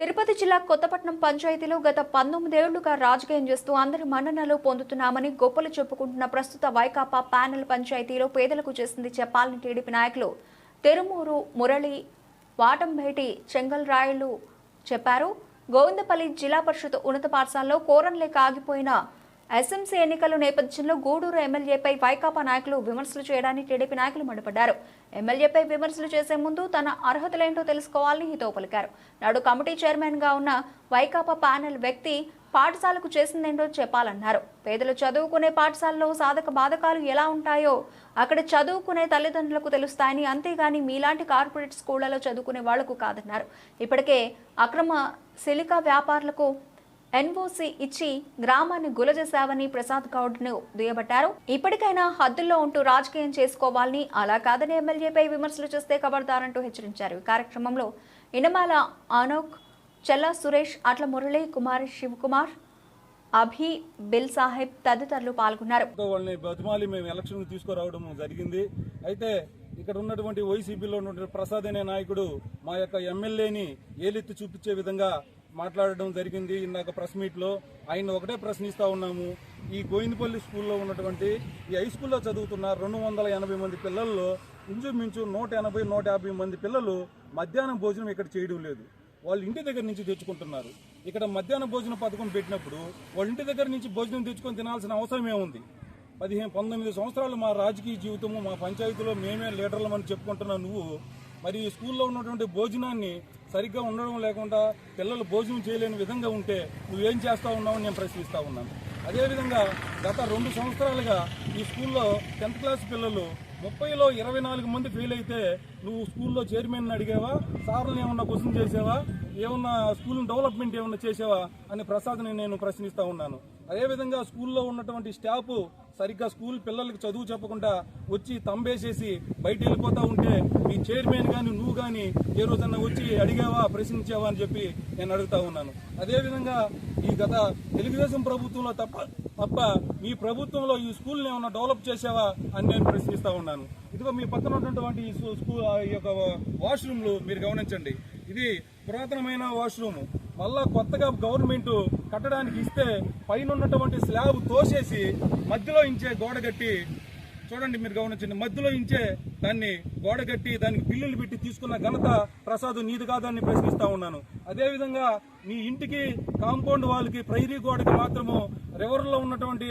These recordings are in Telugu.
తిరుపతి జిల్లా కొత్తపట్నం పంచాయతీలో గత పంతొమ్మిదేళ్ళుగా రాజకీయం చేస్తూ అందరి మన్ననలు పొందుతున్నామని గొప్పలు చెప్పుకుంటున్న ప్రస్తుత వైకాపా ప్యానెల్ పంచాయతీలో పేదలకు చేసింది చెప్పాలని టీడీపీ నాయకులు తెరుమూరు మురళి వాటంబేటి చెంగల్ రాయలు చెప్పారు. గోవిందపల్లి జిల్లా పరిషత్ ఉన్నత పాఠశాలలో కోరం లేక ఆగిపోయిన ఎస్ఎంసీ ఎన్నికల నేపథ్యంలో గూడూరు ఎమ్మెల్యేపై వైకాపా నాయకులు విమర్శలు చేయడానికి టీడీపీ నాయకులు మండిపడ్డారు. ఎమ్మెల్యేపై విమర్శలు చేసే ముందు తన అర్హతలేంటో తెలుసుకోవాలని హితవు పలికారు. నాడు కమిటీ చైర్మన్గా ఉన్న వైకాపా ప్యానెల్ వ్యక్తి పాఠశాలకు చేసిందేంటో చెప్పాలన్నారు. పేదలు చదువుకునే పాఠశాలలో సాధక బాధకాలు ఎలా ఉంటాయో అక్కడ చదువుకునే తల్లిదండ్రులకు తెలుస్తాయని అంతేగాని మీలాంటి కార్పొరేట్ స్కూళ్ళలో చదువుకునే వాళ్ళకు కాదన్నారు. ఇప్పటికే అక్రమ సిలికా వ్యాపారులకు ఎన్ఓసీ ఇచ్చి గ్రామాన్ని గులజేశావని ప్రసాద్ గౌడ్ను దుయ్యబట్టారు. ఇప్పటికైనా హద్దుల్లో ఉంటూ రాజకీయం చేసుకోవాలని అలా కాదని ఎమ్మెల్యేపై విమర్శలు చేస్తే కబడతారంటూ హెచ్చరించారు. ఈ కార్యక్రమంలో ఇనమాల ఆనోక్ చెల్లా సురేష్ అట్ల మురళి కుమార్ శివకుమార్ అభి బిల్ సాహెబ్ తదితరులు పాల్గొన్నారు. వాళ్ళని బతిమాలి మేము ఎలక్షన్ తీసుకురావడం జరిగింది. అయితే ఇక్కడ ఉన్నటువంటి వైసీపీలో ఉన్నటువంటి ప్రసాద్ అనే నాయకుడు మా యొక్క ఎమ్మెల్యేని ఏలెత్తి చూపించే విధంగా మాట్లాడడం జరిగింది. ఇందాక ప్రెస్ మీట్లో ఆయన ఒకటే ప్రశ్నిస్తూ ఉన్నాము. ఈ గోవిందపల్లి స్కూల్లో ఉన్నటువంటి ఈ హై స్కూల్లో చదువుతున్న రెండు వందల ఎనభై మంది పిల్లల్లో ఇంచుమించు నూట ఎనభై నూట యాభై మంది పిల్లలు మధ్యాహ్నం భోజనం ఇక్కడ చేయడం లేదు. వాళ్ళు ఇంటి దగ్గర నుంచి తెచ్చుకుంటున్నారు. ఇక్కడ మధ్యాహ్న భోజన పథకం పెట్టినప్పుడు వాళ్ళ ఇంటి దగ్గర నుంచి భోజనం తెచ్చుకొని తినాల్సిన అవసరం ఏముంది? పదిహేను పంతొమ్మిది సంవత్సరాలు మా రాజకీయ జీవితము మా పంచాయతీలో మేమే లీడర్లమని చెప్పుకుంటున్నావు నువ్వు. మరి ఈ స్కూల్లో ఉన్నటువంటి భోజనాన్ని సరిగ్గా ఉండడం లేకుండా పిల్లలు భోజనం చేయలేని విధంగా ఉంటే నువ్వేం చేస్తా ఉన్నావు నేను ప్రశ్నిస్తా ఉన్నాను. అదేవిధంగా గత రెండు సంవత్సరాలుగా ఈ స్కూల్లో టెన్త్ క్లాస్ పిల్లలు ముప్పైలో ఇరవై నాలుగు మంది ఫెయిల్ అయితే నువ్వు స్కూల్లో చైర్మన్ అడిగావా? సార్లు ఏమన్నా క్వశ్చన్ చేసావా? ఏమన్నా స్కూల్ డెవలప్మెంట్ ఏమన్నా చేసావా? అని ప్రసాద్ని నేను ప్రశ్నిస్తా ఉన్నాను. అదేవిధంగా స్కూల్లో ఉన్నటువంటి స్టాఫ్ సరిగ్గా స్కూల్ పిల్లలకు చదువు చెప్పకుండా వచ్చి తంబేసేసి బయట వెళ్ళిపోతా ఉంటే మీ చైర్మన్ కానీ నువ్వు కానీ ఏ రోజన్నా వచ్చి అడిగావా ప్రశ్నించావా? అని చెప్పి నేను అడుగుతా ఉన్నాను. అదేవిధంగా ఈ గత తెలుగుదేశం ప్రభుత్వంలో తప్ప తప్ప మీ ప్రభుత్వంలో ఈ స్కూల్ని ఏమన్నా డెవలప్ చేసావా అని నేను ప్రశ్నిస్తా ఉన్నాను. ఇదిగో మీ పక్కన ఉన్నటువంటి ఈ స్కూల్ ఈ యొక్క వాష్రూమ్లు మీరు గమనించండి. ఇది పురాతనమైన వాష్రూమ్. మళ్ళా కొత్తగా గవర్నమెంట్ కట్టడానికి ఇస్తే పైన ఉన్నటువంటి స్లాబ్ తోసేసి మధ్యలో ఇంచే గోడ కట్టి చూడండి మీరు గమనించండి. మధ్యలో ఇంచే దాన్ని గోడ కట్టి దానికి బిల్లులు పెట్టి తీసుకున్న ఘనత ప్రసాద్ నీది కాదని ప్రశ్నిస్తా ఉన్నాను. అదేవిధంగా మీ ఇంటికి కాంపౌండ్ వాళ్ళకి ప్రైరీ గోడకి మాత్రము రివర్లో ఉన్నటువంటి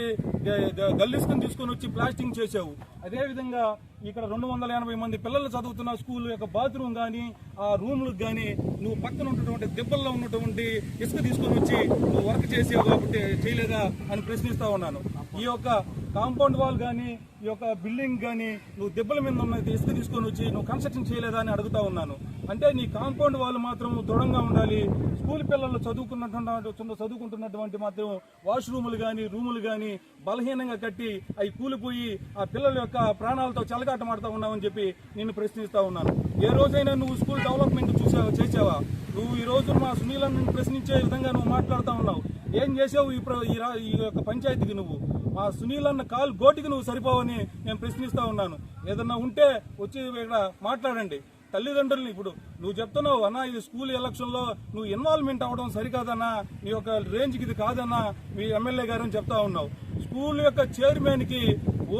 గల్లిస్కుని తీసుకొని వచ్చి ప్లాస్టింగ్ చేసావు అదేవిధంగా ఇక్కడ రెండు వందల ఎనభై మంది పిల్లలు చదువుతున్న స్కూల్ యొక్క బాత్రూమ్ కానీ ఆ రూమ్లకు కానీ నువ్వు పక్కన ఉన్నటువంటి దిబ్బల్లో ఉన్నటువంటి ఇసుక తీసుకొని వచ్చి నువ్వు వర్క్ చేసావు కాబట్టి చేయలేదా అని ప్రశ్నిస్తా ఉన్నాను. ఈ యొక్క కాంపౌండ్ వాల్ కానీ ఈ యొక్క బిల్డింగ్ కానీ నువ్వు దెబ్బల మీద ఉన్నది ఇసుక తీసుకొని వచ్చి నువ్వు కన్స్ట్రక్షన్ చేయలేదా అని అడుగుతా ఉన్నాను. అంటే నీ కాంపౌండ్ వాల్ మాత్రం దృఢంగా ఉండాలి. స్కూల్ పిల్లలు చదువుకున్నటువంటి చదువుకుంటున్నటువంటి మాత్రం వాష్రూములు కానీ రూములు కానీ బలహీనంగా కట్టి అవి కూలిపోయి ఆ పిల్లల యొక్క ప్రాణాలతో చెలగాటమాడుతూ ఉన్నావని చెప్పి నేను ప్రశ్నిస్తా ఉన్నాను. ఏ రోజైనా నువ్వు స్కూల్ డెవలప్మెంట్ చూసావా చేసావా? నువ్వు ఈ రోజు మా సునీలను ప్రశ్నించే విధంగా నువ్వు మాట్లాడుతూ ఉన్నావు. ఏం చేసావు ఈ ప్ర- ఈ యొక్క పంచాయతీకి నువ్వు? మా సునీల్ అన్న కాల్ గోటికి నువ్వు సరిపోవని నేను ప్రశ్నిస్తా ఉన్నాను. ఏదన్నా ఉంటే వచ్చి ఇక్కడ మాట్లాడండి. తల్లిదండ్రులు ఇప్పుడు నువ్వు చెప్తున్నావు అన్న ఇది స్కూల్ ఎలక్షన్లో నువ్వు ఇన్వాల్వ్మెంట్ అవ్వడం సరికాదన్నా నీ యొక్క రేంజ్కి ఇది కాదన్నా మీ ఎమ్మెల్యే గారు అని చెప్తా ఉన్నావు. స్కూల్ యొక్క చైర్మన్కి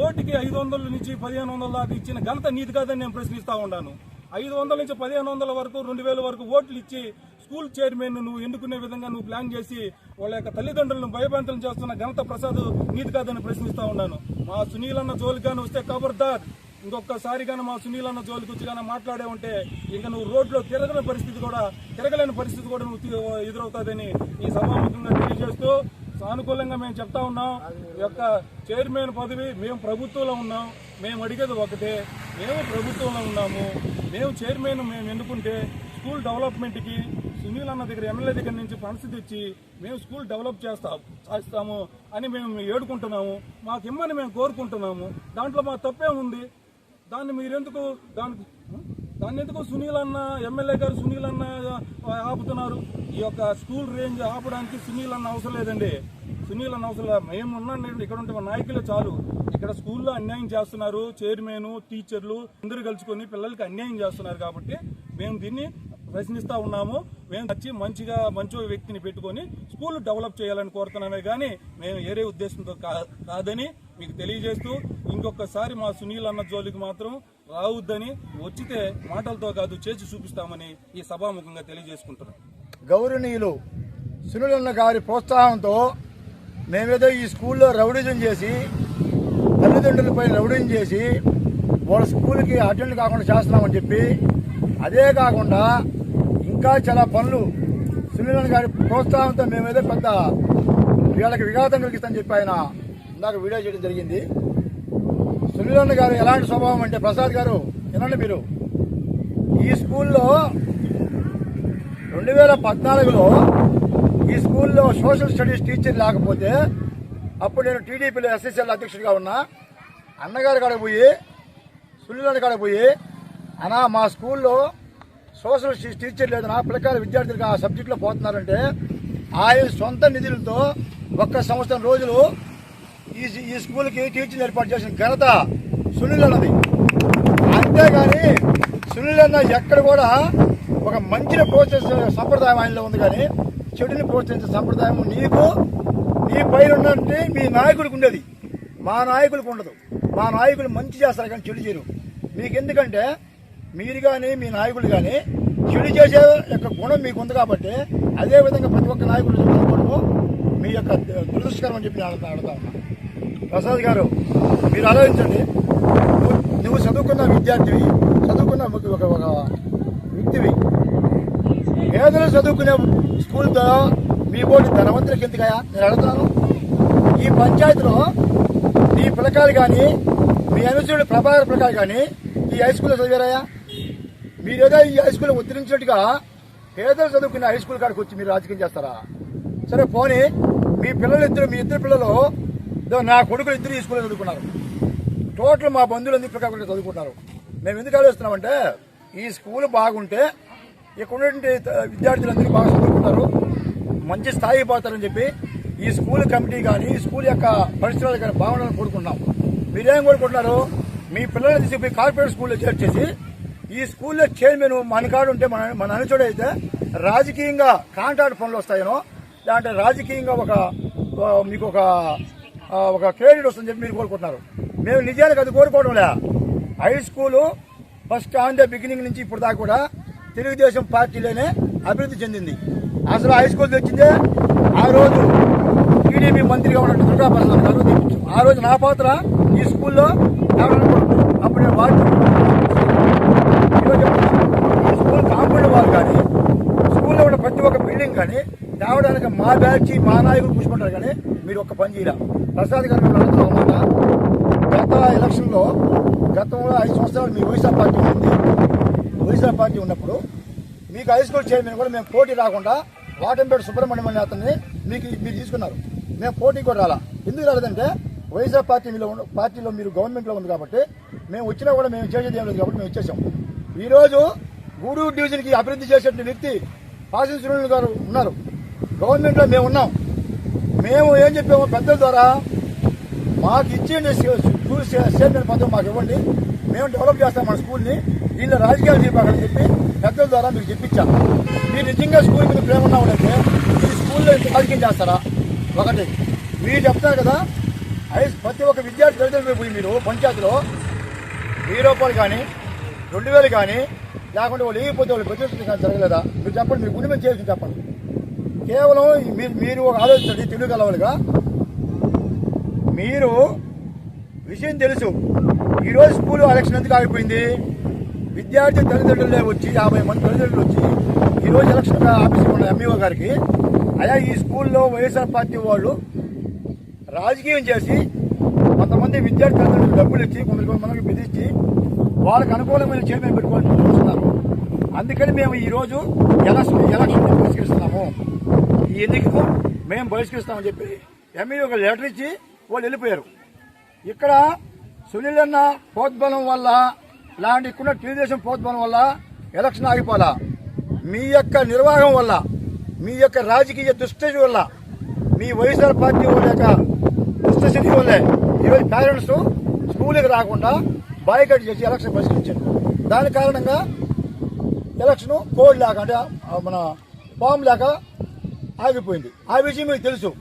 ఓటుకి ఐదు వందల నుంచి పదిహేను వందల దాకా ఇచ్చిన ఘనత నీది కాదని నేను ప్రశ్నిస్తా ఉన్నాను. ఐదు వందల నుంచి పదిహేను వందల వరకు రెండు వేల వరకు ఓట్లు ఇచ్చి స్కూల్ చైర్మన్ నువ్వు ఎన్నుకునే విధంగా నువ్వు ప్లాన్ చేసి వాళ్ళ యొక్క తల్లిదండ్రులను భయభ్రాంతులు చేస్తున్న ఘనత ప్రసాద్ నీది కాదని ప్రశ్నిస్తా ఉన్నాను. మా సునీల్ అన్న జోలికాని వస్తే కబర్దార్. ఇంకొకసారి కానీ మా సునీల్ అన్న జోలికి వచ్చి కానీ మాట్లాడే ఉంటే ఇంకా నువ్వు రోడ్లో తిరగని పరిస్థితి కూడా తిరగలేని పరిస్థితి కూడా నువ్వు ఎదురవుతుందని ఈ సభాముఖంగా తెలియజేస్తూ సానుకూలంగా మేము చెప్తా ఉన్నాం. ఈ యొక్క చైర్మన్ పదవి మేము ప్రభుత్వంలో ఉన్నాం. మేము అడిగేది ఒకటే మేము ప్రభుత్వంలో ఉన్నాము. మేము చైర్మన్ మేము ఎన్నుకుంటే స్కూల్ డెవలప్మెంట్కి సునీల్ అన్న దగ్గర ఎమ్మెల్యే దగ్గర నుంచి ఫండ్స్ తెచ్చి మేము స్కూల్ డెవలప్ చేస్తాం చేస్తాము అని మేము ఏడుకుంటున్నాము. మాకు ఇమ్మని మేము కోరుకుంటున్నాము. దాంట్లో మా తప్పే ఉంది. దాన్ని మీరెందుకు దానికి దాన్ని ఎందుకు సునీల్ అన్న ఎమ్మెల్యే గారు సునీల్ అన్న ఆపుతున్నారు? ఈ యొక్క స్కూల్ రేంజ్ ఆపడానికి సునీల్ అన్న అవసరం లేదండి. సునీల్ అన్న అవసరం లేదు. మేము ఉన్నాం ఇక్కడ ఉంటే మా నాయకులే చాలు. ఇక్కడ స్కూల్లో అన్యాయం చేస్తున్నారు. చైర్మన్ టీచర్లు అందరూ కలుసుకొని పిల్లలకి అన్యాయం చేస్తున్నారు కాబట్టి మేము దీన్ని ప్రశ్నిస్తూ ఉన్నాము. మేము వచ్చి మంచిగా మంచి వ్యక్తిని పెట్టుకొని స్కూల్ డెవలప్ చేయాలని కోరుతున్నామే కానీ మేము ఏరే ఉద్దేశంతో కా- కాదని మీకు తెలియజేస్తూ ఇంకొకసారి మా సునీల్ అన్న జోలికి మాత్రం రావద్దని వచ్చితే మాటలతో కాదు చేసి చూపిస్తామని ఈ సభాముఖంగా తెలియజేసుకుంటున్నాం. గౌరవనీయులు సునీలన్న గారి ప్రోత్సాహంతో మేమేదో ఈ స్కూల్లో రౌడిజం చేసి తల్లిదండ్రులపై రౌడిజం చేసి వాళ్ళ స్కూల్కి అటెండ్ కాకుండా చేస్తున్నామని చెప్పి అదే కాకుండా ఇంకా చాలా పనులు సునీల్ గారి ప్రోత్సాహంతో మేమేదో పెద్ద వీళ్ళకి విఘాతం కలిగిస్తామని చెప్పి ఆయన ఇందాక వీడియో చేయడం జరిగింది. సునీలన్న గారు ఎలాంటి స్వభావం అంటే ప్రసాద్ గారు వినండి మీరు. ఈ స్కూల్లో రెండు వేల పద్నాలుగులో ఈ స్కూల్లో సోషల్ స్టడీస్ టీచర్ లేకపోతే అప్పుడు నేను టీడీపీలో ఎస్ఎస్ఎల్ అధ్యక్షుడిగా ఉన్నా. అన్నగారి కాడ పోయి సునీల్ కాడ పోయి అనా మా స్కూల్లో సోషల్ టీచర్ లేదు. నా పిల్లకాయల విద్యార్థులకు ఆ సబ్జెక్టులో పోతున్నారంటే ఆయన సొంత నిధులతో ఒక్క సంవత్సరం రోజులు ఈ ఈ స్కూల్కి టీచర్లు ఏర్పాటు చేసిన ఘనత సునీల్ అన్నది అంతేగాని సునీల్ అన్న ఎక్కడ కూడా ఒక మంచిని ప్రోత్సహించే సంప్రదాయం ఆయనలో ఉంది కానీ చెడుని ప్రోత్సహించే సంప్రదాయం నీకు నీ పైన ఉన్నట్టు మీ నాయకుడికి ఉండేది. మా నాయకులకు ఉండదు. మా నాయకులు మంచి చేస్తారు కానీ చెడు చేయరు. మీకు ఎందుకంటే మీరు కానీ మీ నాయకులు కానీ చెడు చేసే యొక్క గుణం మీకు ఉంది కాబట్టి అదేవిధంగా ప్రతి ఒక్క నాయకుడు అనుకోవడము మీ యొక్క దురదృష్టకరం అని చెప్పి అడుగుతా అడుగుతా ఉన్నా. ప్రసాద్ గారు మీరు ఆలోచించండి. నువ్వు చదువుకున్న విద్యార్థివి చదువుకున్న ఒక ఒక వ్యక్తివి. పేదలు చదువుకునే స్కూల్తో మీ బోర్డు ధనవంతులకి ఎందుకయా నేను అడుగుతాను. ఈ పంచాయతీలో మీ పిల్లకాయలు కానీ మీ అనుచరుడు ప్రభాకర్ పిల్లకాయలు కానీ ఈ హై స్కూల్లో చదివారాయా మీరేదో ఈ హై స్కూల్లో ఉద్ధరించినట్టుగా పేదలు చదువుకునే హై స్కూల్ కాడికి వచ్చి మీరు రాజకీయం చేస్తారా? సరే పోనీ మీ పిల్లలు ఇద్దరు మీ ఇద్దరు పిల్లలు నా కొడుకులు ఇద్దరు ఈ స్కూల్లో చదువుకున్నారు. టోటల్ మా బంధువులు ఎందుకు ప్రకారం చదువుకుంటున్నారు. మేము ఎందుకు ఆలోచిస్తున్నామంటే ఈ స్కూల్ బాగుంటే ఇక్కడ ఉన్నటువంటి విద్యార్థులందరూ బాగా చదువుకుంటారు మంచి స్థాయి పోతారని చెప్పి ఈ స్కూల్ కమిటీ కానీ ఈ స్కూల్ యొక్క పరిసరాలు కానీ బాగుండాలని కోరుకుంటున్నాం. మీరేం కోరుకుంటున్నారు? మీ పిల్లల్ని తీసుకుపోయి కార్పొరేట్ స్కూల్లో చేర్చేసి ఈ స్కూల్లో చైర్మన్ మనకాడు ఉంటే మన మన అనుచోడు అయితే రాజకీయంగా కాంట్రాక్ట్ పనులు వస్తాయనో లేదంటే రాజకీయంగా ఒక మీకు ఒక ఒక క్రెడిట్ వస్తుందని చెప్పి మీరు కోరుకుంటున్నారు. మేము నిజానికి అది కోరుకోవడం లే high school first on the beginning నుంచి ఇప్పుడు దాకా కూడా తెలుగుదేశం పార్టీలోనే అభివృద్ధి చెందింది. అసలు హై స్కూల్ తెచ్చిందే ఆ రోజు టీడీపీ మంత్రిగా ఉన్న దుర్గా ప్రసాద్ గారు. ఆ రోజు నా పాత్ర ఈ స్కూల్లో అప్పుడు నేను వార్డు ఈరోజు స్కూల్ కాంపౌండ్ వాళ్ళు కానీ స్కూల్లో ఉన్న ప్రతి ఒక్క బిల్డింగ్ కానీ తేవడానికి మా బ్యాచి మా నాయకులు కూర్చుకుంటారు కానీ మీరు ఒక్క పని చేయరా? ప్రసాద్ గారు మిమ్మల్ని గత ఎలక్షన్లో గతంలో ఐదు సంవత్సరాలు మీ వైఎస్ఆర్ పార్టీ ఉంది. వైఎస్ఆర్ పార్టీ ఉన్నప్పుడు మీకు హై స్కూల్ చైర్మన్ కూడా మేము పోటీ రాకుండా వాటంపేట సుబ్రహ్మణ్యం అనే అతన్ని మీకు మీరు తీసుకున్నారు. మేము పోటీ కూడా రాలా. ఎందుకు రాలేదంటే వైఎస్ఆర్ పార్టీ మీలో పార్టీలో మీరు గవర్నమెంట్లో ఉంది కాబట్టి మేము వచ్చినా కూడా మేము చేసేది ఏం లేదు కాబట్టి మేము వచ్చేసాం. ఈరోజు గూడూరు డివిజన్కి అభివృద్ధి చేసేటువంటి వ్యక్తి పాసిన సునీల్ గారు ఉన్నారు. గవర్నమెంట్లో మేము ఉన్నాం. మేము ఏం చెప్పాము పెద్దల ద్వారా మాకు ఇచ్చిన స్కూల్ స్టేట్మెంట్ పదవి మాకు ఇవ్వండి. మేము డెవలప్ చేస్తాం మన స్కూల్ని. దీనిలో రాజకీయాలు చెప్పాకని చెప్పి పెద్దల ద్వారా మీకు చెప్పించాం. మీరు నిజంగా స్కూల్ మీద ప్రేమ ఉన్నామంటే ఈ స్కూల్లో ఇంత రాజకీయం చేస్తారా? ఒకటి. మీరు చెప్తారు కదా ప్రతి ఒక్క విద్యార్థి తల్లిదండ్రులు పోయి మీరు పంచాయతీలో వెయ్యి రూపాయలు కానీ రెండు వేలు కానీ లేకుంటే వాళ్ళు వేయకపోతే వాళ్ళు ప్రతి కానీ జరగలేదా? మీరు చెప్పండి మీరు గుండె మీద చేసి చెప్పండి. కేవలం మీరు మీరు ఒక ఆలోచించండి తెలుగు కలవాలిగా మీరు విషయం తెలుసు. ఈరోజు స్కూల్ ఎలక్షన్ ఎందుకు ఆగిపోయింది? విద్యార్థి తల్లిదండ్రులే వచ్చి యాభై మంది తల్లిదండ్రులు వచ్చి ఈరోజు ఎలక్షన్ ఆఫీస్ ఉన్న ఎంఈఓ గారికి అయా ఈ స్కూల్లో వైఎస్ఆర్ పార్టీ వాళ్ళు రాజకీయం చేసి కొంతమంది విద్యార్థి తల్లిదండ్రులు డబ్బులు ఇచ్చి కొందరు మనకు బెదిరించి వాళ్ళకి అనుకూలమైన చైర్మన్ పెట్టుకోవాలని చూస్తున్నారు. అందుకని మేము ఈరోజు ఎలక్షన్ ఎలక్షన్ బహిష్కరిస్తున్నాము. ఈ ఎన్నికకు మేము బహిష్కరిస్తామని చెప్పి ఎంఈ ఒక లెటర్ ఇచ్చి వాళ్ళు వెళ్ళిపోయారు. ఇక్కడ సునీల్ అన్న ప్రోద్బలం వల్ల లాంటి ఇక్కడ తెలుగుదేశం ప్రోద్బలం వల్ల ఎలక్షన్ ఆగిపోలా మీ యొక్క నిర్వాహం వల్ల మీ యొక్క రాజకీయ దుస్థితి వల్ల మీ వైఎస్ఆర్ పార్టీ వాళ్ళ యొక్క దుస్థితి వల్లే ఈరోజు పేరెంట్స్ స్కూల్కి రాకుండా బాయ్కట్ చేసి ఎలక్షన్ పరిష్కరించారు. దాని కారణంగా ఎలక్షన్ కోడ్ లేక అంటే మన ఫామ్ లేక ఆగిపోయింది. ఆ విషయం మీకు తెలుసు.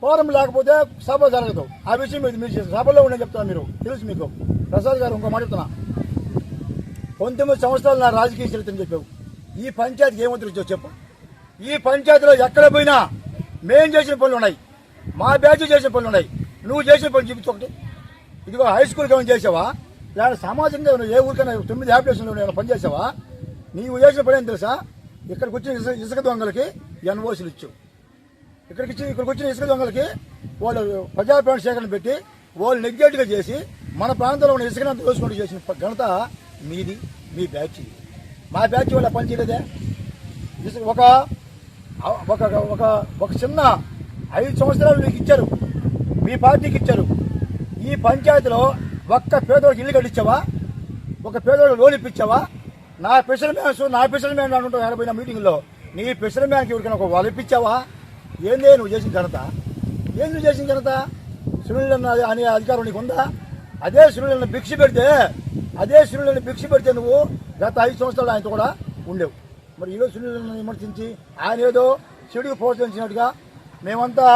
ఫోరం లేకపోతే సభ జరగదు. ఆ విషయం మీరు మీరు సభలో ఉండే చెప్తాను మీరు. తెలుసు మీకు. ప్రసాద్ గారు ఇంకో మాట చెప్తున్నా. పంతొమ్మిది సంవత్సరాలు నా రాజకీయ చరిత్రని చెప్పావు. ఈ పంచాయతీకి ఏమంతరం ఇచ్చావు చెప్పు. ఈ పంచాయతీలో ఎక్కడ పోయినా మేం చేసిన పనులు ఉన్నాయి. మా బ్యాచ్ చేసిన పనులు ఉన్నాయి. నువ్వు చేసిన పనులు చూపించు ఒకటి. ఇదిగో హై స్కూల్కి ఏమైనా చేసావా? లేదా సమాజంగా ఏ ఊరికైనా తొమ్మిది యాప్లికేషన్లో ఏమైనా పనిచేసావా? నీవు చేసిన పని ఏం తెలుసా? ఇక్కడికి వచ్చిన ఇసుక దొంగలకి ఎన్ఓసీలు ఇచ్చు ఇక్కడికి వచ్చి ఇక్కడికి వచ్చిన ఇసుక దొంగలకి వాళ్ళు ప్రజాప్రాణ సేకరణ పెట్టి వాళ్ళు నెగ్లెక్ట్గా చేసి మన ప్రాంతంలో ఉన్న ఇసుకనంత దోసుకుంటూ చేసిన ఘనత మీది మీ బ్యాచ్. మా బ్యాచ్ వల్ల పని చేయలేదే? ఇసుక ఒక ఒక ఒక ఒక చిన్న ఐదు సంవత్సరాలు మీకు ఇచ్చారు. మీ పార్టీకి ఇచ్చారు. ఈ పంచాయతీలో ఒక్క పేదోడికి ఇల్లు కట్టించావా? ఒక పేదోడు లోన్ ఇప్పించావా? నా స్పెషల్ మ్యాన్స్ నా స్పెషల్ మ్యాన్ అంటుంటావు ఎనభై మీటింగ్లో నీ స్పెషల్ మ్యాన్కి ఎవరికైనా ఒక వాళ్ళు ఇప్పించావా? ఏందే నువ్వు చేసిన ఘనత? ఏం నువ్వు చేసిన ఘనత? సునీల్ అనే అధికారం నీకు ఉందా? అదే సునీల్ భిక్ష పెడితే అదే సునీల్ భిక్ష పెడితే నువ్వు గత ఐదు సంవత్సరాలు ఆయనతో కూడా ఉండేవు. మరి ఈరోజు సునీల్ విమర్శించి ఆయన ఏదో చెడుకు ప్రోత్సహించినట్టుగా మేమంతా